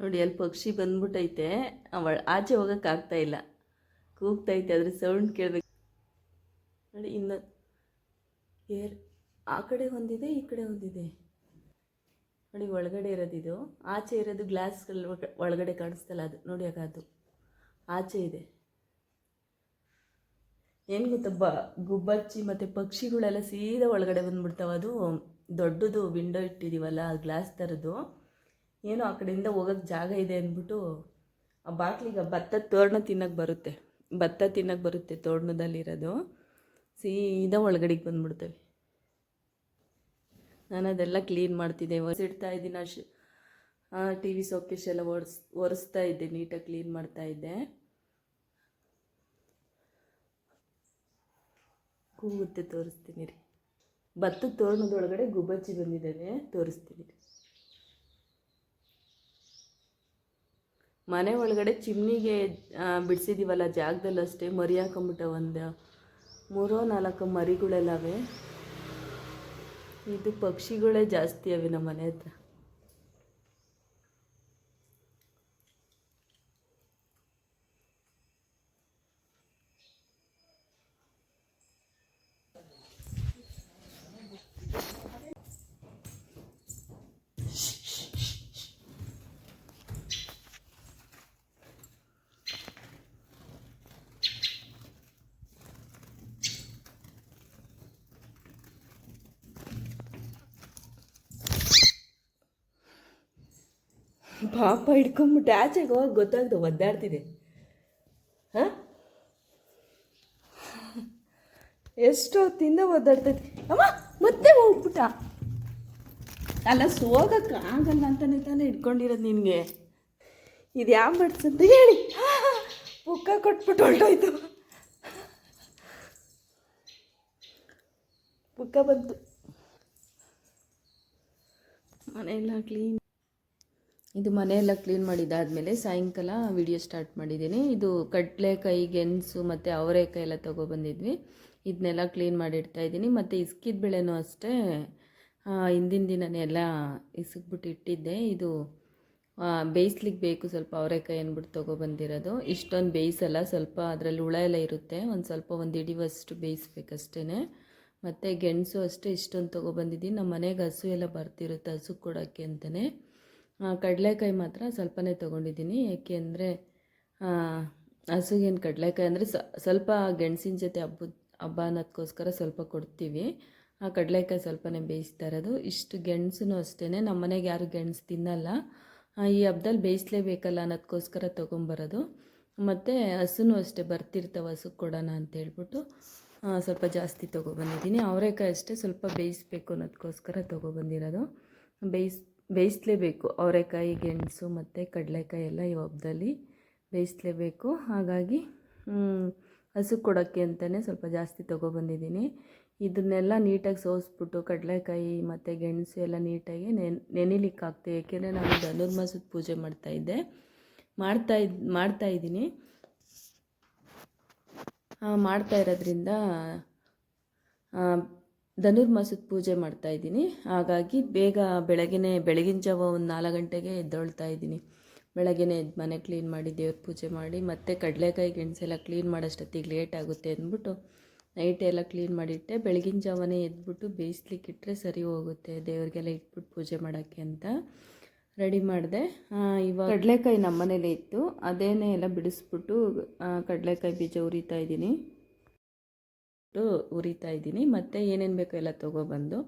ನೋಡಿ, ಅಲ್ಲಿ ಪಕ್ಷಿ ಬಂದ್ಬಿಟ್ಟೈತೆ ಅವಳ ಆಚೆ ಹೋಗೋಕ್ಕಾಗ್ತಾ ಇಲ್ಲ. ಕೂಗ್ತೈತೆ ಅದ್ರ ಸೌಂಡ್ ಕೇಳಬೇಕು. ನೋಡಿ, ಇನ್ನು ಏರ್ ಆ ಕಡೆ ಹೊಂದಿದೆ ಈ ಕಡೆ ಹೊಂದಿದೆ ನೋಡಿ, ಒಳಗಡೆ ಇರೋದಿದು ಆಚೆ ಇರೋದು ಗ್ಲಾಸ್ಗಳ ಒಳಗಡೆ ಕಾಣಿಸ್ತಲ್ಲ ಅದು. ನೋಡಿ ಅದು. ಆಚೆ ಇದೆ. ಏನು ಗೊತ್ತಾ ಗುಬ್ಬಚ್ಚಿ ಮತ್ತು ಪಕ್ಷಿಗಳೆಲ್ಲ ಸೀದಾ ಒಳಗಡೆ ಬಂದ್ಬಿಡ್ತಾವೆ. ಅದು ದೊಡ್ಡದು ವಿಂಡೋ ಇಟ್ಟಿದ್ದೀವಲ್ಲ ಗ್ಲಾಸ್ ಥರದ್ದು. ಏನೋ ಆ ಕಡೆಯಿಂದ ಹೋಗೋಕ್ಕೆ ಜಾಗ ಇದೆ ಅಂದ್ಬಿಟ್ಟು ಆ ಬಾಟ್ಲಿಗೆ ಭತ್ತ ತೋರಣ ತಿನ್ನಕ್ಕೆ ಬರುತ್ತೆ. ಭತ್ತ ತಿನ್ನಕ್ಕೆ ಬರುತ್ತೆ ತೋರಣದಲ್ಲಿರೋದು. ಸೀದಾ ಒಳಗಡೆಗೆ ಬಂದ್ಬಿಡ್ತವೆ. ನಾನು ಅದೆಲ್ಲ ಕ್ಲೀನ್ ಮಾಡ್ತಿದ್ದೆ. ಒರೆಸಿಡ್ತಾ ಇದ್ದೀನಿ. ಅಶ್ ಟಿ ವಿ ಸೋಕೇಶ್ ಎಲ್ಲ ಒರೆಸ್ ಒರೆಸ್ತಾ ಇದ್ದೆ, ನೀಟಾಗಿ ಕ್ಲೀನ್ ಮಾಡ್ತಾ ಇದ್ದೆ. ಕೂಗುತ್ತೆ, ತೋರಿಸ್ತೀನಿ ರೀ. ಭತ್ತದ ತೋರಣದೊಳಗಡೆ ಗುಬ್ಬಚ್ಚಿ ಬಂದಿದ್ದಾವೆ, ತೋರಿಸ್ತೀನಿ ರೀ. ಮನೆ ಒಳಗಡೆ ಚಿಮ್ನಿಗೆ ಬಿಡಿಸಿದ್ದೀವಲ್ಲ ಜಾಗದಲ್ಲಷ್ಟೇ, ಮರಿ ಹಾಕೊಂಬಿಟ್ಟ ಒಂದು ಮೂರೋ ನಾಲ್ಕು ಮರಿಗಳೆಲ್ಲವೇ ಇದು ಪಕ್ಷಿಗಳೇ ಜಾಸ್ತಿ ಅವೆ ನಮ್ಮ ಮನೆ ಹತ್ರ. ಪಾಪ ಹಿಡ್ಕೊಂಬಿಟ್ಟು ಆಚೆಗೆ ಹೋಗಿ ಗೊತ್ತಾಗ್ದು ಒದ್ದಾಡ್ತಿದೆ ಹಾಂ? ಎಷ್ಟು ತಿಂದ ಒದ್ದಾಡ್ತೈತಿ. ಅಮ್ಮ, ಮತ್ತೆ ಹೋಗ್ಬಿಟ್ಟ. ಅಲ್ಲ, ಸೋಗಕ್ಕೆ ಆಗಲ್ಲ ಅಂತಾನೆ ತಾನೇ ಇಟ್ಕೊಂಡಿರೋದು ನಿನಗೆ. ಇದು ಯಾವ ಅಂತ ಹೇಳಿ. ಪುಕ್ಕ ಕೊಟ್ಬಿಟ್ಟು ಹೊರಟೋಯ್ತು. ಪುಕ್ಕ ಬಂತು. ಮನೆಯೆಲ್ಲ ಕ್ಲೀನ್ ಇದು ಮನೆಯೆಲ್ಲ ಕ್ಲೀನ್ ಮಾಡಿದ್ದಾದಮೇಲೆ ಸಾಯಂಕಾಲ ವಿಡಿಯೋ ಸ್ಟಾರ್ಟ್ ಮಾಡಿದ್ದೀನಿ. ಇದು ಕಡಲೆಕಾಯಿ ಗೆಣಸು ಮತ್ತು ಅವರೆಕಾಯಿ ಎಲ್ಲ ತೊಗೊಬಂದಿದ್ವಿ ಇದನ್ನೆಲ್ಲ ಕ್ಲೀನ್ ಮಾಡಿಡ್ತಾ ಇದ್ದೀನಿ. ಮತ್ತು ಇಸ್ಕಿದ ಬೆಳೆನೂ ಅಷ್ಟೇ ಹಿಂದಿನ ದಿನನೇ ಎಲ್ಲ ಇಸ್ಕ್ಬಿಟ್ಟು ಇಟ್ಟಿದ್ದೆ. ಇದು ಬೇಯಿಸ್ಲಿಕ್ಕೆ ಬೇಕು ಸ್ವಲ್ಪ ಅವರೆಕಾಯಿ ಅಂದ್ಬಿಟ್ಟು ತೊಗೊಬಂದಿರೋದು ಇಷ್ಟೊಂದು ಬೇಯಿಸಲ್ಲ, ಸ್ವಲ್ಪ ಅದರಲ್ಲಿ ಹುಳ ಎಲ್ಲ ಇರುತ್ತೆ. ಒಂದು ಸ್ವಲ್ಪ ಒಂದು ಹಿಡಿಯುವಷ್ಟು ಬೇಯಿಸ್ಬೇಕಷ್ಟೇ ಮತ್ತು ಗೆಣಸು ಅಷ್ಟೇ ಇಷ್ಟೊಂದು ತೊಗೊಬಂದಿದ್ದೀನಿ ನಮ್ಮ ಮನೆಗೆ ಹಸು ಎಲ್ಲ ಬರ್ತಿರುತ್ತೆ, ಹಸು ಕೊಡೋಕ್ಕೆ ಅಂತಲೇ ಕಡಲೆಕಾಯಿ ಮಾತ್ರ ಸ್ವಲ್ಪನೇ ತೊಗೊಂಡಿದ್ದೀನಿ. ಯಾಕೆ ಅಂದರೆ ಹಸುಗೇನು ಕಡಲೆಕಾಯಿ ಅಂದರೆ ಸ್ವಲ್ಪ ಗೆಣಸಿನ ಜೊತೆ ಹಬ್ಬದ ಹಬ್ಬ ಅನ್ನೋದಕ್ಕೋಸ್ಕರ ಸ್ವಲ್ಪ ಕೊಡ್ತೀವಿ. ಆ ಕಡಲೆಕಾಯಿ ಸ್ವಲ್ಪನೇ ಬೇಯಿಸ್ತಾ ಇರೋದು. ಇಷ್ಟು ಗೆಣಸೂ ಅಷ್ಟೇ ನಮ್ಮ ಮನೆಗೆ ಯಾರು ಗೆಣಸು ತಿನ್ನಲ್ಲ. ಈ ಹಬ್ಬದಲ್ಲಿ ಬೇಯಿಸಲೇಬೇಕಲ್ಲ ಅನ್ನೋದಕ್ಕೋಸ್ಕರ ತೊಗೊಂಬರೋದು. ಮತ್ತು ಹಸುನೂ ಅಷ್ಟೇ ಬರ್ತಿರ್ತಾವೆ ಹಸು ಕೊಡೋಣ ಅಂತ ಹೇಳ್ಬಿಟ್ಟು ಸ್ವಲ್ಪ ಜಾಸ್ತಿ ತೊಗೊಬಂದಿದ್ದೀನಿ. ಅವರೆಕಾಯಿ ಅಷ್ಟೇ ಸ್ವಲ್ಪ ಬೇಯಿಸ್ಬೇಕು ಅನ್ನೋದಕ್ಕೋಸ್ಕರ ತೊಗೊಬಂದಿರೋದು. ಬೇಯಿಸ್ ಬೇಯಿಸ್ಲೇಬೇಕು. ಅವರೆಕಾಯಿ, ಗೆಣಸು ಮತ್ತು ಕಡಲೆಕಾಯಿ ಎಲ್ಲ ಈ ಹಬ್ಬದಲ್ಲಿ ಬೇಯಿಸ್ಲೇಬೇಕು. ಹಾಗಾಗಿ ಹಸು ಕೊಡೋಕ್ಕೆ ಅಂತಲೇ ಸ್ವಲ್ಪ ಜಾಸ್ತಿ ತೊಗೊಬಂದಿದ್ದೀನಿ. ಇದನ್ನೆಲ್ಲ ನೀಟಾಗಿ ಸೋಸ್ಬಿಟ್ಟು ಕಡಲೆಕಾಯಿ ಮತ್ತು ಗೆಣಸು ಎಲ್ಲ ನೀಟಾಗಿ ನೆನ್, ನೆನಿಲಿಕ್ಕೆ ಆಗ್ತದೆ ಏಕೆಂದರೆ ನಾನು ಧನುರ್ಮಾಸದ ಪೂಜೆ ಮಾಡ್ತಾಯಿದ್ದೆ ಮಾಡ್ತಾ ಇದ್, ಮಾಡ್ತಾ ಇದ್ದೀನಿ. ಮಾಡ್ತಾ ಇರೋದ್ರಿಂದ ಧನುರ್ಮಾಸದ ಪೂಜೆ ಮಾಡ್ತಾ ಇದ್ದೀನಿ. ಹಾಗಾಗಿ ಬೇಗ ಬೆಳಗ್ಗೆ ಬೆಳಗಿನ ಜಾವ ಒಂದು ನಾಲ್ಕು ಗಂಟೆಗೆ ಎದ್ದೊಳ್ತಾ ಇದ್ದೀನಿ. ಬೆಳಗ್ಗೆ ಎದ್ದು ಮನೆ ಕ್ಲೀನ್ ಮಾಡಿ, ದೇವ್ರ ಪೂಜೆ ಮಾಡಿ, ಮತ್ತೆ ಕಡಲೆಕಾಯಿ ಗೆಣಸೆಲ್ಲ ಕ್ಲೀನ್ ಮಾಡೋಷ್ಟೊತ್ತಿಗೆ ಲೇಟ್ ಆಗುತ್ತೆ ಅಂದ್ಬಿಟ್ಟು ನೈಟ್ ಎಲ್ಲ ಕ್ಲೀನ್ ಮಾಡಿಟ್ಟೆ. ಬೆಳಗಿನ ಜಾವನೇ ಎದ್ಬಿಟ್ಟು ಬೇಯಿಸ್ಲಿಕ್ಕೆ ಇಟ್ಟರೆ ಸರಿ ಹೋಗುತ್ತೆ, ದೇವ್ರಿಗೆಲ್ಲ ಇಟ್ಬಿಟ್ಟು ಪೂಜೆ ಮಾಡೋಕ್ಕೆ ಅಂತ ರೆಡಿ ಮಾಡಿದೆ. ಇವಾಗ ಕಡಲೆಕಾಯಿ ನಮ್ಮ ಮನೇಲೇ ಇತ್ತು. ಅದೇನೇ ಎಲ್ಲ ಬಿಡಿಸ್ಬಿಟ್ಟು ಕಡಲೆಕಾಯಿ ಬೀಜ ಉರಿತಾ ಇದ್ದೀನಿ. ಉರಿತಾ ಇದ್ದೀನಿ. ಮತ್ತು ಏನೇನು ಬೇಕೋ ಎಲ್ಲ ತೊಗೊಬಂದು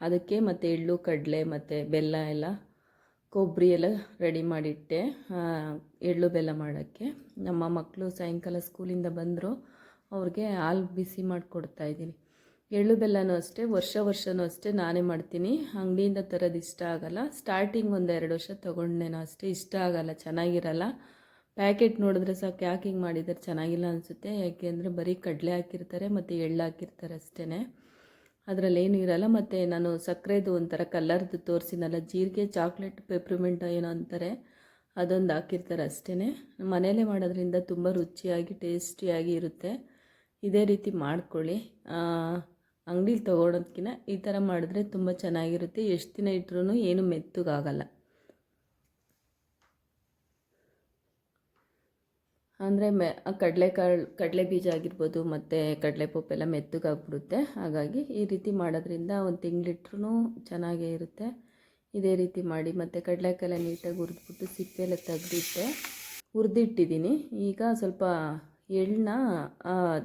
ಅದಕ್ಕೆ ಮತ್ತು ಎಳ್ಳು, ಕಡಲೆ, ಮತ್ತು ಬೆಲ್ಲ ಎಲ್ಲ, ಕೊಬ್ಬರಿ ಎಲ್ಲ ರೆಡಿ ಮಾಡಿಟ್ಟೆ. ಎಳ್ಳು ಬೆಲ್ಲ ಮಾಡೋಕ್ಕೆ. ನಮ್ಮ ಮಕ್ಕಳು ಸಾಯಂಕಾಲ ಸ್ಕೂಲಿಂದ ಬಂದರು, ಅವ್ರಿಗೆ ಹಾಲು ಬಿಸಿ ಮಾಡಿಕೊಡ್ತಾ ಇದ್ದೀನಿ. ಎಳ್ಳು ಬೆಲ್ಲನೂ ಅಷ್ಟೇ, ವರ್ಷ ವರ್ಷವೂ ಅಷ್ಟೇ ನಾನೇ ಮಾಡ್ತೀನಿ. ಅಂಗಡಿಯಿಂದ ತರೋದು ಇಷ್ಟ ಆಗಲ್ಲ. ಸ್ಟಾರ್ಟಿಂಗ್ ಒಂದು ಎರಡು ವರ್ಷ ತೊಗೊಂಡೇನೋ ಅಷ್ಟೇ ಇಷ್ಟ ಆಗೋಲ್ಲ, ಚೆನ್ನಾಗಿರಲ್ಲ. ಪ್ಯಾಕೆಟ್ ನೋಡಿದ್ರೆ ಸಾಕು, ಯಾಕೆ ಹಿಂಗೆ ಮಾಡಿದ್ದಾರೆ ಚೆನ್ನಾಗಿಲ್ಲ ಅನಿಸುತ್ತೆ. ಯಾಕೆಂದರೆ ಬರೀ ಕಡಲೆ ಹಾಕಿರ್ತಾರೆ, ಮತ್ತು ಎಳ್ಳು ಹಾಕಿರ್ತಾರೆ ಅಷ್ಟೇ ಅದರಲ್ಲೇನು ಇರಲ್ಲ. ಮತ್ತು ನಾನು ಸಕ್ಕರೆದು ಒಂಥರ ಕಲರ್ದು ತೋರಿಸಿನಲ್ಲ, ಜೀರಿಗೆ, ಚಾಕ್ಲೇಟ್, ಪೆಪ್ರಿಮೆಂಟ್ ಏನೋ ಅಂತಾರೆ, ಅದೊಂದು ಹಾಕಿರ್ತಾರೆ ಅಷ್ಟೇ ಮನೆಯಲ್ಲೇ ಮಾಡೋದ್ರಿಂದ ತುಂಬ ರುಚಿಯಾಗಿ, ಟೇಸ್ಟಿಯಾಗಿ ಇರುತ್ತೆ. ಇದೇ ರೀತಿ ಮಾಡ್ಕೊಳ್ಳಿ. ಅಂಗಡೀಲಿ ತೊಗೊಳೋದ್ಕಿಂತ ಈ ಥರ ಮಾಡಿದ್ರೆ ತುಂಬ ಚೆನ್ನಾಗಿರುತ್ತೆ. ಎಷ್ಟು ದಿನ ಇಟ್ರೂ ಏನು ಮೆತ್ತಗಾಗಲ್ಲ. ಅಂದರೆ ಮೆ, ಕಡಲೆಕಾಳು, ಕಡಲೆ ಬೀಜ ಆಗಿರ್ಬೋದು ಮತ್ತು ಕಡಲೆ ಪೊಪ್ಪೆಲ್ಲ ಮೆತ್ತಗಾಗ್ಬಿಡುತ್ತೆ. ಹಾಗಾಗಿ ಈ ರೀತಿ ಮಾಡೋದ್ರಿಂದ ಒಂದು ತಿಂಗಳಿಟ್ರೂ ಚೆನ್ನಾಗೇ ಇರುತ್ತೆ. ಇದೇ ರೀತಿ ಮಾಡಿ ಮತ್ತು ಕಡಲೆಕಾಯೆಲ್ಲ ನೀಟಾಗಿ ಹುರಿದ್ಬಿಟ್ಟು ಸಿಪ್ಪೆಲ್ಲ ತೆಗೆದಿಟ್ಟೆ. ಹುರಿದಿಟ್ಟಿದ್ದೀನಿ ಈಗ ಸ್ವಲ್ಪ ಎಳ್ಳನ್ನ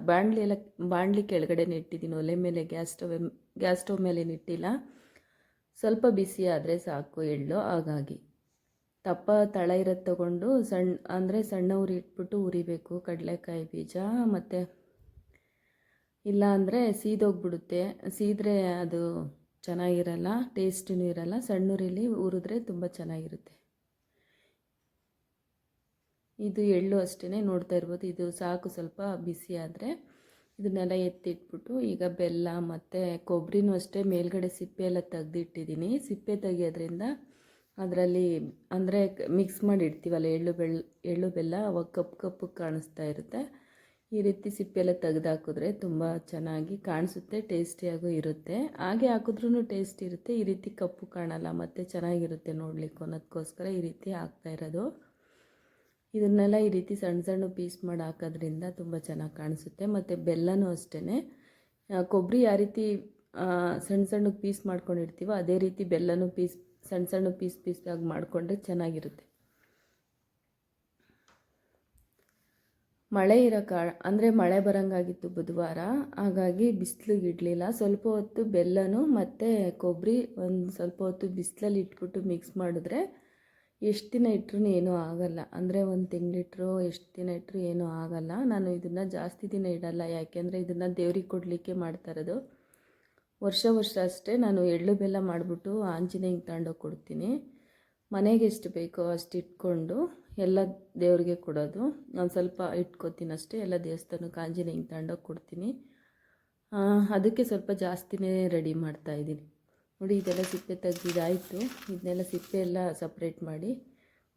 ಬಾಣಲಿ ಎಲ್ಲ ಬಾಣಲಿ ಕೆಳಗಡೆ ಇಟ್ಟಿದ್ದೀನಿ ಒಲೆ ಮೇಲೆ ಗ್ಯಾಸ್ ಸ್ಟವ್ ಗ್ಯಾಸ್ ಸ್ಟವ್ ಮೇಲೆ ನೆಟ್ಟಿಲ್ಲ. ಸ್ವಲ್ಪ ಬಿಸಿ ಆದರೆ ಸಾಕು ಎಳ್ಳು. ಹಾಗಾಗಿ ದಪ್ಪ ತಳ ಇರೋದು ತಗೊಂಡು ಸಣ್ಣ ಅಂದರೆ ಸಣ್ಣ ಉರಿ ಇಟ್ಬಿಟ್ಟು ಉರಿಬೇಕು. ಕಡಲೆಕಾಯಿ ಬೀಜ ಮತ್ತು ಇಲ್ಲ ಅಂದರೆ ಸೀದೋಗ್ಬಿಡುತ್ತೆ. ಸೀದ್ರೆ ಅದು ಚೆನ್ನಾಗಿರಲ್ಲ ಟೇಸ್ಟೂ ಇರಲ್ಲ. ಸಣ್ಣ ಉರಿಲಿ ಹುರಿದ್ರೆ ತುಂಬ ಚೆನ್ನಾಗಿರುತ್ತೆ. ಇದು ಎಳ್ಳು ಅಷ್ಟೇ ನೋಡ್ತಾ ಇರ್ಬೋದು. ಇದು ಸಾಕು ಸ್ವಲ್ಪ ಬಿಸಿ ಆದರೆ ಇದನ್ನೆಲ್ಲ ಎತ್ತಿಟ್ಬಿಟ್ಟು ಈಗ ಬೆಲ್ಲ ಮತ್ತು ಕೊಬ್ಬರಿನೂ ಅಷ್ಟೇ ಮೇಲ್ಗಡೆ ಸಿಪ್ಪೆ ಎಲ್ಲ ತೆಗ್ದಿಟ್ಟಿದ್ದೀನಿ. ಸಿಪ್ಪೆ ತೆಗಿಯೋದ್ರಿಂದ ಅದರಲ್ಲಿ ಅಂದರೆ ಮಿಕ್ಸ್ ಮಾಡಿ ಇಡ್ತೀವಲ್ಲ ಎಳ್ಳು ಬೆಲ್ಲ ಎಳ್ಳು ಬೆಲ್ಲ ಅವಾಗ ಕಪ್ಪು ಕಪ್ಪು ಕಾಣಿಸ್ತಾ ಇರುತ್ತೆ. ಈ ರೀತಿ ಸಿಪ್ಪೆ ಎಲ್ಲ ತೆಗ್ದು ಹಾಕಿದ್ರೆ ತುಂಬ ಚೆನ್ನಾಗಿ ಕಾಣಿಸುತ್ತೆ, ಟೇಸ್ಟಿಯಾಗೂ ಇರುತ್ತೆ. ಹಾಗೆ ಹಾಕಿದ್ರೂ ಟೇಸ್ಟ್ ಇರುತ್ತೆ. ಈ ರೀತಿ ಕಪ್ಪು ಕಾಣಲ್ಲ, ಮತ್ತು ಚೆನ್ನಾಗಿರುತ್ತೆ ನೋಡಲಿಕ್ಕೆ ಅನ್ನೋದಕ್ಕೋಸ್ಕರ ಈ ರೀತಿ ಹಾಕ್ತಾ ಇರೋದು. ಇದನ್ನೆಲ್ಲ ಈ ರೀತಿ ಸಣ್ಣ ಸಣ್ಣ ಪೀಸ್ ಮಾಡಿ ಹಾಕೋದ್ರಿಂದ ತುಂಬ ಚೆನ್ನಾಗಿ ಕಾಣಿಸುತ್ತೆ. ಮತ್ತು ಬೆಲ್ಲನೂ ಅಷ್ಟೇ ಕೊಬ್ಬರಿ ಯಾವ ರೀತಿ ಸಣ್ಣ ಸಣ್ಣ ಪೀಸ್ ಮಾಡ್ಕೊಂಡಿರ್ತೀವೋ, ಅದೇ ರೀತಿ ಬೆಲ್ಲನೂ ಪೀಸ್ ಸಣ್ಣ ಸಣ್ಣ ಪೀಸ್ ಪೀಸಾಗಿ ಮಾಡಿಕೊಂಡ್ರೆ ಚೆನ್ನಾಗಿರುತ್ತೆ. ಮಳೆ ಇರೋ ಕಾರಣ, ಅಂದರೆ ಮಳೆ ಬರೋಂಗಾಗಿತ್ತು ಬುಧವಾರ, ಹಾಗಾಗಿ ಬಿಸಿಲಿಗೆ ಇಡಲಿಲ್ಲ. ಸ್ವಲ್ಪ ಹೊತ್ತು ಬೆಲ್ಲನೂ ಮತ್ತು ಕೊಬ್ಬರಿ ಒಂದು ಸ್ವಲ್ಪ ಹೊತ್ತು ಬಿಸಿಲಲ್ಲಿ ಇಟ್ಬಿಟ್ಟು ಮಿಕ್ಸ್ ಮಾಡಿದ್ರೆ ಎಷ್ಟು ದಿನ ಇಟ್ಟರು ಏನೂ ಆಗೋಲ್ಲ. ಅಂದರೆ ಒಂದು ತಿಂಗಳಿಟ್ರು ಎಷ್ಟು ದಿನ ಇಟ್ಟರು ಏನೂ ಆಗೋಲ್ಲ. ನಾನು ಇದನ್ನು ಜಾಸ್ತಿ ದಿನ ಇಡಲ್ಲ, ಯಾಕೆಂದರೆ ಇದನ್ನು ದೇವ್ರಿಗೆ ಕೊಡಲಿಕ್ಕೆ ಮಾಡ್ತಾ ಇರೋದು. ವರ್ಷ ವರ್ಷ ಅಷ್ಟೇ ನಾನು ಎಳ್ಳು ಬೆಲ್ಲ ಮಾಡಿಬಿಟ್ಟು ಆಂಜನೇಯಂಗೆ ತಗೊಂಡೋಗಿ ಕೊಡ್ತೀನಿ. ಮನೆಗೆ ಎಷ್ಟು ಬೇಕೋ ಅಷ್ಟು ಇಟ್ಕೊಂಡು ಎಲ್ಲ ದೇವ್ರಿಗೆ ಕೊಡೋದು. ನಾನು ಸ್ವಲ್ಪ ಇಟ್ಕೋತೀನಿ ಅಷ್ಟೇ, ಎಲ್ಲ ದೇವಸ್ಥಾನಕ್ಕೆ ಆಂಜನೇಯಂಗೆ ತಗೊಂಡೋಗಿ ಕೊಡ್ತೀನಿ. ಅದಕ್ಕೆ ಸ್ವಲ್ಪ ಜಾಸ್ತಿನೇ ರೆಡಿ ಮಾಡ್ತಾಯಿದ್ದೀನಿ ನೋಡಿ, ಇದೆಲ್ಲ ಸಿಪ್ಪೆ ತೆಗೆದಿದ್ದಾಯಿತು. ಇದನ್ನೆಲ್ಲ ಸಿಪ್ಪೆ ಎಲ್ಲ ಸಪ್ರೇಟ್ ಮಾಡಿ,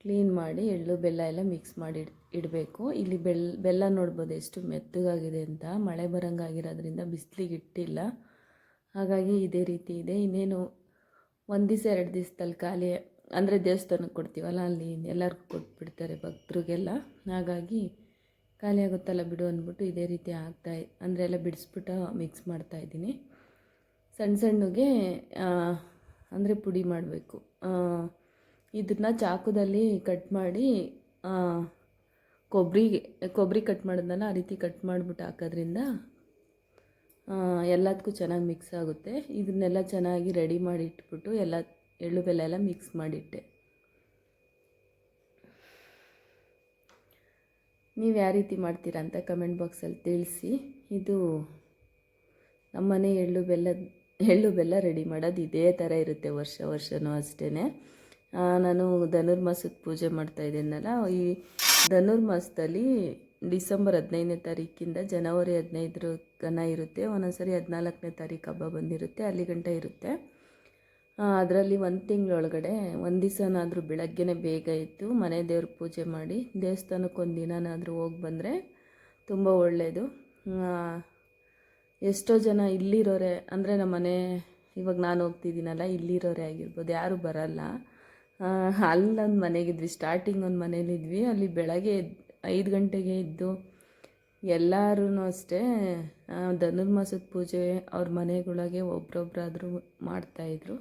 ಕ್ಲೀನ್ ಮಾಡಿ ಎಳ್ಳು ಬೆಲ್ಲ ಎಲ್ಲ ಮಿಕ್ಸ್ ಮಾಡಿ ಇಡಬೇಕು. ಇಲ್ಲಿ ಬೆಲ್, ಬೆಲ್ಲ ನೋಡ್ಬೋದು ಎಷ್ಟು ಮೆತ್ತಗಾಗಿದೆ ಅಂತ. ಮಳೆ ಬರಂಗಾಗಿರೋದ್ರಿಂದ ಬಿಸಿಲಿಗೆ ಇಟ್ಟಿಲ್ಲ. ಹಾಗಾಗಿ ಇದೇ ರೀತಿ ಇದೆ. ಇನ್ನೇನು ಒಂದು ದಿವಸ, ಎರಡು ದಿವಸದಲ್ಲಿ ಖಾಲಿ, ಅಂದರೆ ದೇವಸ್ಥಾನಕ್ಕೆ ಕೊಡ್ತೀವಲ್ಲ, ಅಲ್ಲಿ ಎಲ್ಲರಿಗೂ ಕೊಟ್ಬಿಡ್ತಾರೆ ಭಕ್ತರಿಗೆಲ್ಲ. ಹಾಗಾಗಿ ಖಾಲಿ ಆಗುತ್ತಲ್ಲ ಬಿಡು ಅಂದ್ಬಿಟ್ಟು ಇದೇ ರೀತಿ ಆಗ್ತಾ ಅಂದರೆ ಎಲ್ಲ ಬಿಡಿಸ್ಬಿಟ್ಟು ಮಿಕ್ಸ್ ಮಾಡ್ತಾಯಿದ್ದೀನಿ ಸಣ್ಣ ಸಣ್ಣಗೆ ಅಂದರೆ ಪುಡಿ ಮಾಡಬೇಕು. ಇದನ್ನ ಚಾಕುದಲ್ಲಿ ಕಟ್ ಮಾಡಿ ಕೊಬ್ಬರಿಗೆ ಕೊಬ್ಬರಿ ಕಟ್ ಮಾಡಿದ್ನಲ್ಲ ಆ ರೀತಿ ಕಟ್ ಮಾಡಿಬಿಟ್ಟು ಹಾಕೋದ್ರಿಂದ ಎಲ್ಲದಕ್ಕೂ ಚೆನ್ನಾಗಿ ಮಿಕ್ಸ್ ಆಗುತ್ತೆ. ಇದನ್ನೆಲ್ಲ ಚೆನ್ನಾಗಿ ರೆಡಿ ಮಾಡಿ ಇಟ್ಬಿಟ್ಟು ಎಲ್ಲ ಎಳ್ಳು ಬೆಲ್ಲ ಎಲ್ಲ ಮಿಕ್ಸ್ ಮಾಡಿಟ್ಟೆ. ನೀವು ಯಾವ ರೀತಿ ಮಾಡ್ತೀರಾ ಅಂತ ಕಮೆಂಟ್ ಬಾಕ್ಸಲ್ಲಿ ತಿಳಿಸಿ. ಇದು ನಮ್ಮನೆ ಎಳ್ಳು ಬೆಲ್ಲ ಎಳ್ಳು ಬೆಲ್ಲ ರೆಡಿ ಮಾಡೋದು ಇದೇ ಥರ ಇರುತ್ತೆ ವರ್ಷ ವರ್ಷವೂ ಅಷ್ಟೇ ನಾನು ಧನುರ್ಮಾಸದ ಪೂಜೆ ಮಾಡ್ತಾ ಇದ್ದೀನಲ್ಲ, ಈ ಧನುರ್ಮಾಸದಲ್ಲಿ ಡಿಸೆಂಬರ್ ಹದಿನೈದನೇ ತಾರೀಕಿಂದ ಜನವರಿ ಹದಿನೈದರ ಗನ ಇರುತ್ತೆ. ಒಂದೊಂದ್ಸರಿ ಹದಿನಾಲ್ಕನೇ ತಾರೀಕು ಹಬ್ಬ ಬಂದಿರುತ್ತೆ. ಅಲ್ಲಿ ಗಂಟ ಇರುತ್ತೆ. ಅದರಲ್ಲಿ ಒಂದು ತಿಂಗಳೊಳಗಡೆ ಒಂದು ದಿವಸನಾದರೂ ಬೆಳಗ್ಗೆನೇ ಬೇಗ ಇತ್ತು ಮನೆ ದೇವ್ರ ಪೂಜೆ ಮಾಡಿ ದೇವಸ್ಥಾನಕ್ಕೆ ಒಂದು ದಿನನಾದರೂ ಹೋಗಿ ಬಂದರೆ ತುಂಬ ಒಳ್ಳೆಯದು ಎಷ್ಟೋ ಜನ ಇಲ್ಲಿರೋರೆ, ಅಂದರೆ ನಮ್ಮ ಮನೆ ಇವಾಗ ನಾನು ಹೋಗ್ತಿದ್ದೀನಲ್ಲ, ಇಲ್ಲಿರೋರೆ ಆಗಿರ್ಬೋದು, ಯಾರೂ ಬರಲ್ಲ. ಅಲ್ಲೊಂದು ಮನೆಗಿದ್ವಿ ಸ್ಟಾರ್ಟಿಂಗ್ ಒಂದು ಮನೇಲಿದ್ವಿ ಅಲ್ಲಿ ಬೆಳಗ್ಗೆ ಐದು ಗಂಟೆಗೆ ಇದ್ದು ಎಲ್ಲರೂ ಅಷ್ಟೇ ಧನುರ್ಮಾಸದ ಪೂಜೆ ಅವ್ರ ಮನೆಗಳಾಗೆ ಒಬ್ರೊಬ್ರಾದರೂ ಮಾಡ್ತಾಯಿದ್ರು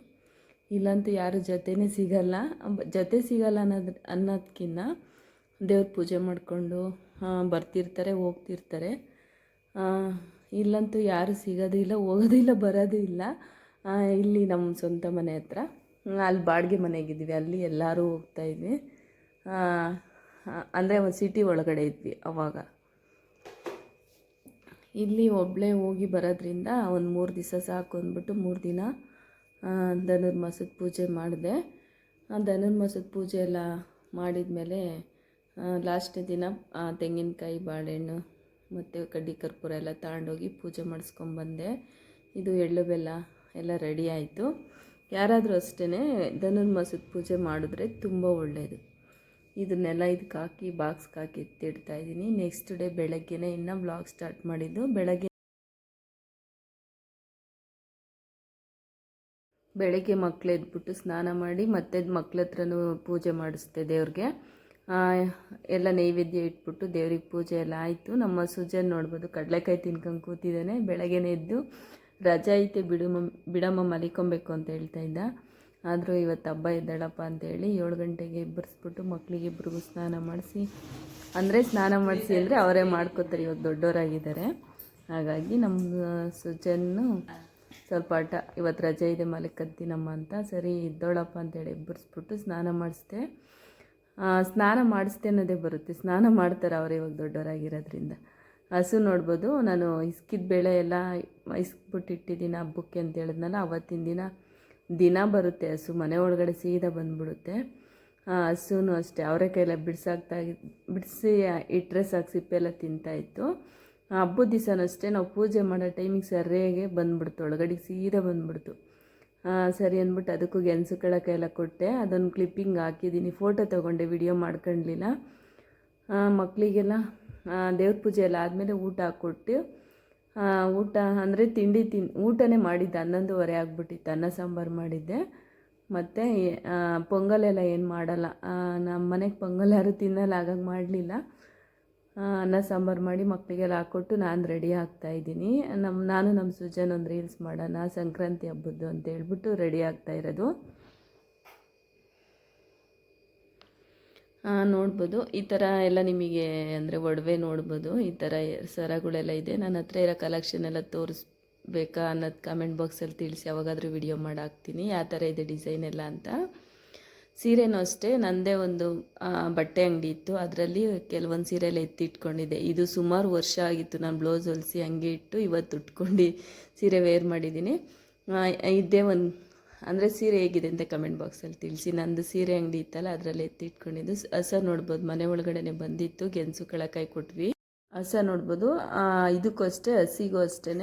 ಇಲ್ಲಂತೂ ಯಾರು ಜೊತೆನೇ ಸಿಗಲ್ಲ. ಜೊತೆ ಸಿಗಲ್ಲ ಅನ್ನೋದು ಅನ್ನೋದಕ್ಕಿಂತ ದೇವ್ರ ಪೂಜೆ ಮಾಡಿಕೊಂಡು ಬರ್ತಿರ್ತಾರೆ, ಹೋಗ್ತಿರ್ತಾರೆ. ಇಲ್ಲಂತೂ ಯಾರು ಸಿಗೋದಿಲ್ಲ, ಹೋಗೋದಿಲ್ಲ, ಬರೋದಿಲ್ಲ. ಇಲ್ಲ ಬರೋದು ಇಲ್ಲ ಇಲ್ಲಿ ನಮ್ಮ ಸ್ವಂತ ಮನೆ ಹತ್ರ. ಅಲ್ಲಿ ಬಾಡಿಗೆ ಮನೆಗಿದ್ವಿ, ಅಲ್ಲಿ ಎಲ್ಲರೂ ಹೋಗ್ತಾಯಿದ್ವಿ ಅಂದರೆ ಒಂದು ಸಿಟಿ ಒಳಗಡೆ ಇದ್ವಿ ಅವಾಗ. ಇಲ್ಲಿ ಒಬ್ಬಳೇ ಹೋಗಿ ಬರೋದ್ರಿಂದ ಒಂದು ಮೂರು ದಿವಸ ಸಾಕು ಅಂದ್ಬಿಟ್ಟು ಮೂರು ದಿನ ಧನುರ್ಮಾಸದ ಪೂಜೆ ಮಾಡಿದೆ. ಧನುರ್ಮಾಸದ ಪೂಜೆ ಎಲ್ಲ ಮಾಡಿದ ಮೇಲೆ ದಿನ ತೆಂಗಿನಕಾಯಿ, ಬಾಳೆಹಣ್ಣು ಮತ್ತು ಕಡ್ಡಿ ಕರ್ಪೂರ ಎಲ್ಲ ತಗೊಂಡೋಗಿ ಪೂಜೆ ಮಾಡಿಸ್ಕೊಂಬಂದೆ. ಇದು ಎಳ್ಳು ಬೆಲ್ಲ ಎಲ್ಲ ರೆಡಿ ಆಯಿತು. ಯಾರಾದರೂ ಅಷ್ಟೇ ಧನುರ್ಮಾಸದ ಪೂಜೆ ಮಾಡಿದ್ರೆ ತುಂಬ ಒಳ್ಳೆಯದು. ಇದನ್ನೆಲ್ಲ ಇದಕ್ಕೆ ಹಾಕಿ, ಬಾಕ್ಸ್ಗೆ ಹಾಕಿ ಎತ್ತಿಡ್ತಾ ಇದ್ದೀನಿ. ನೆಕ್ಸ್ಟ್ ಡೇ ಬೆಳಗ್ಗೆನೇ ಇನ್ನೂ ಬ್ಲಾಗ್ ಸ್ಟಾರ್ಟ್ ಮಾಡಿದ್ದು. ಬೆಳಗ್ಗೆ ಬೆಳಗ್ಗೆ ಮಕ್ಳು ಎದ್ಬಿಟ್ಟು ಸ್ನಾನ ಮಾಡಿ, ಮತ್ತೆ ಮಕ್ಳ ಹತ್ರನೂ ಪೂಜೆ ಮಾಡಿಸ್ತೆ ದೇವ್ರಿಗೆ. ಎಲ್ಲ ನೈವೇದ್ಯ ಇಟ್ಬಿಟ್ಟು ದೇವ್ರಿಗೆ ಪೂಜೆ ಎಲ್ಲ ಆಯಿತು. ನಮ್ಮ ಸುಜನ್ ನೋಡ್ಬೋದು ಕಡಲೆಕಾಯಿ ತಿನ್ಕೊಂಡು ಕೂತಿದ್ದಾನೆ. ಬೆಳಗ್ಗೆನೇ ಎದ್ದು ರಜೆ ಐತೆ ಬಿಡುಮ ಬಿಡಮ್ಮ ಮಲಿಕೊಬೇಕು ಅಂತ ಹೇಳ್ತಾ ಇದ್ದ. ಆದರೂ ಇವತ್ತು ಹಬ್ಬ ಇದ್ದಾಳಪ್ಪ ಅಂತೇಳಿ ಏಳು ಗಂಟೆಗೆ ಎಬ್ಬರಿಸ್ಬಿಟ್ಟು ಮಕ್ಕಳಿಗೆ ಇಬ್ರಿಗೂ ಸ್ನಾನ ಮಾಡಿಸಿ, ಅಂದರೆ ಸ್ನಾನ ಮಾಡಿಸಿ ಅಂದರೆ ಅವರೇ ಮಾಡ್ಕೋತಾರೆ ಇವತ್ತು ದೊಡ್ಡವರಾಗಿದ್ದಾರೆ. ಹಾಗಾಗಿ ನಮ್ಮ ಸುಜನ್ನು ಸ್ವಲ್ಪ ಆಟ ಇವತ್ತು ರಜೆ ಇದೆ ಮಲಿಕತ್ತೀನಮ್ಮ ಅಂತ. ಸರಿ, ಇದ್ದೋಳಪ್ಪ ಅಂತೇಳಿ ಎಬ್ಬರಿಸ್ಬಿಟ್ಟು ಸ್ನಾನ ಮಾಡಿಸ್ದೆ. ಸ್ನಾನ ಮಾಡಿಸ್ದೆ ಅನ್ನೋದೇ ಬರುತ್ತೆ, ಸ್ನಾನ ಮಾಡ್ತಾರೆ ಅವರೇ ಇವಾಗ ದೊಡ್ಡವರಾಗಿರೋದ್ರಿಂದ. ಹಸು ನೋಡ್ಬೋದು. ನಾನು ಇಸ್ಕಿದ ಬೇಳೆ ಎಲ್ಲ ಇಸ್ಕ್ಬಿಟ್ಟು ಇಟ್ಟಿದ್ದೀನಿ ಹಬ್ಬಕ್ಕೆ ಅಂತ ಹೇಳಿದ್ನಲ್ಲ, ಅವತ್ತಿನ ದಿನ ದಿನ ಬರುತ್ತೆ ಹಸು. ಮನೆ ಒಳಗಡೆ ಸೀದಾ ಬಂದ್ಬಿಡುತ್ತೆ. ಹಸುನೂ ಅಷ್ಟೇ ಅವರೆಕಾಯೆಲ್ಲ ಬಿಡ್ಸಾಕ್ತಾ ಬಿಡಿಸಿ ಇಟ್ಟರೆ ಸಾಕು ಸಿಪ್ಪೆಲ್ಲ ತಿಂತಾಯಿತ್ತು ಹಬ್ಬದ ದಿವಸನೂ ಅಷ್ಟೇ, ನಾವು ಪೂಜೆ ಮಾಡೋ ಟೈಮಿಗೆ ಸರಿಯಾಗಿ ಬಂದ್ಬಿಡ್ತು, ಒಳಗಡೆಗೆ ಸೀದಾ ಬಂದ್ಬಿಡ್ತು. ಸರಿ ಅಂದ್ಬಿಟ್ಟು ಅದಕ್ಕೂ ಗೆಣಸು ಕಳಕ ಎಲ್ಲ ಕೊಟ್ಟೆ. ಅದೊಂದು ಕ್ಲಿಪ್ಪಿಂಗ್ ಹಾಕಿದ್ದೀನಿ, ಫೋಟೋ ತೊಗೊಂಡೆ, ವಿಡಿಯೋ ಮಾಡ್ಕೊಳ್ಲಿಲ್ಲ ಮಕ್ಕಳಿಗೆಲ್ಲ ದೇವ್ರ ಪೂಜೆ ಎಲ್ಲ ಆದಮೇಲೆ ಊಟ ಹಾಕ್ಕೊಟ್ಟು ಊಟ ಅಂದರೆ ತಿಂಡಿ ತಿನ್, ಊಟನೇ ಮಾಡಿದ್ದೆ, ಹನ್ನೊಂದುವರೆ ಆಗಿಬಿಟ್ಟಿತ್ತು, ಅನ್ನ ಸಾಂಬಾರು ಮಾಡಿದ್ದೆ. ಮತ್ತು ಪೊಂಗಲೆಲ್ಲ ಏನು ಮಾಡಲ್ಲ. ನಮ್ಮ ಮನೆಗೆ ಪೊಂಗಲ್ ಯಾರು ತಿನ್ನಲ್ಲ, ಹಾಗಾಗಿ ಮಾಡಲಿಲ್ಲ. ಅನ್ನ ಸಾಂಬಾರು ಮಾಡಿ ಮಕ್ಕಳಿಗೆಲ್ಲ ಹಾಕ್ಕೊಟ್ಟು ನಾನು ರೆಡಿ ಆಗ್ತಾ ಇದ್ದೀನಿ. ನಮ್ಮ ನಾನು ನಮ್ಮ ಸುಜನ್ ಒಂದು ರೀಲ್ಸ್ ಮಾಡೋಣ, ಸಂಕ್ರಾಂತಿ ಹಬ್ಬದ್ದು ಅಂತ ಹೇಳ್ಬಿಟ್ಟು ರೆಡಿ ಆಗ್ತಾ ಇರೋದು. ನೋಡ್ಬೋದು. ಈ ಥರ ಎಲ್ಲ ನಿಮಗೆ ಅಂದರೆ ಒಡವೆ ನೋಡ್ಬೋದು. ಈ ಥರ ಸರಗಳೆಲ್ಲ ಇದೆ. ನನ್ನ ಹತ್ರ ಇರೋ ಕಲೆಕ್ಷನ್ ಎಲ್ಲ ತೋರಿಸ್ಬೇಕಾ ಅನ್ನೋದು ಕಮೆಂಟ್ ಬಾಕ್ಸಲ್ಲಿ ತಿಳಿಸಿ ಯಾವಾಗಾದರೂ ವಿಡಿಯೋ ಮಾಡಿ ಹಾಕ್ತೀನಿ ಯಾವ ಥರ ಇದೆ ಡಿಸೈನ್ ಎಲ್ಲ ಅಂತ. ಸೀರೆನೂ ಅಷ್ಟೇ ನನ್ನದೇ ಒಂದು ಬಟ್ಟೆ ಅಂಗಡಿ ಇತ್ತು. ಅದರಲ್ಲಿ ಕೆಲವೊಂದು ಸೀರೆಲ್ಲ ಎತ್ತಿಟ್ಕೊಂಡಿದ್ದೆ. ಇದು ಸುಮಾರು ವರ್ಷ ಆಗಿತ್ತು. ನಾನು ಬ್ಲೌಸ್ ಹೊಲಿಸಿ ಹಂಗೆ ಇಟ್ಟು ಇವತ್ತು ಉಟ್ಕೊಂಡು ಸೀರೆ ವೇರ್ ಮಾಡಿದ್ದೀನಿ. ಇದೇ ಒಂದು ಅಂದರೆ ಸೀರೆ ಹೇಗಿದೆ ಅಂತ ಕಮೆಂಟ್ ಬಾಕ್ಸಲ್ಲಿ ತಿಳಿಸಿ. ನಂದು ಸೀರೆ ಅಂಗಡಿ ಇತ್ತಲ್ಲ ಅದರಲ್ಲಿ ಎತ್ತಿಟ್ಕೊಂಡಿದ್ದು. ಇಟ್ಕೊಂಡಿದ್ದು ಹಸ ನೋಡ್ಬೋದು ಮನೆ ಒಳಗಡೆನೆ ಬಂದಿತ್ತು ಗೆಣಸು ಕಳಕಾಯಿ ಕೊಟ್ವಿ. ಹಸ ನೋಡ್ಬೋದು ಇದಕ್ಕೂ ಅಷ್ಟೇ ಹಸಿಗೂ ಅಷ್ಟೇ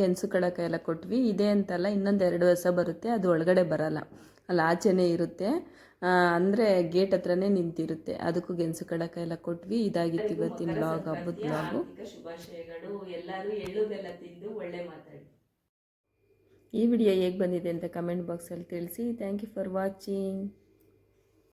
ಗೆಣಸು ಕಳಕಾಯಿ ಎಲ್ಲ ಕೊಟ್ವಿ. ಇದೆ ಅಂತಲ್ಲ ಇನ್ನೊಂದು ಎರಡು ಹಸ ಬರುತ್ತೆ ಅದು ಒಳಗಡೆ ಬರಲ್ಲ. ಅಲ್ಲಿ ಆಚೆನೇ ಇರುತ್ತೆ. ಅಂದರೆ ಗೇಟ್ ಹತ್ರನೇ ನಿಂತಿರುತ್ತೆ. ಅದಕ್ಕೂ ಗೆಣಸು ಕಡಕ ಎಲ್ಲ ಕೊಟ್ವಿ. ಇದಾಗಿತ್ತು ಇವತ್ತಿನ ಬ್ಲಾಗ್ ಹಬ್ಬದ ಬ್ಲಾಗು ಶುಭಾಶಯಗಳು. ಎಲ್ಲರೂ ಎಳ್ಳು ಬೆಲ್ಲ ತಿಂದು ಒಳ್ಳೆ ಮಾತಾಡಿ. ಈ ವಿಡಿಯೋ ಹೇಗೆ ಬಂದಿದೆ ಅಂತ ಕಮೆಂಟ್ ಬಾಕ್ಸಲ್ಲಿ ತಿಳಿಸಿ. Thank you for watching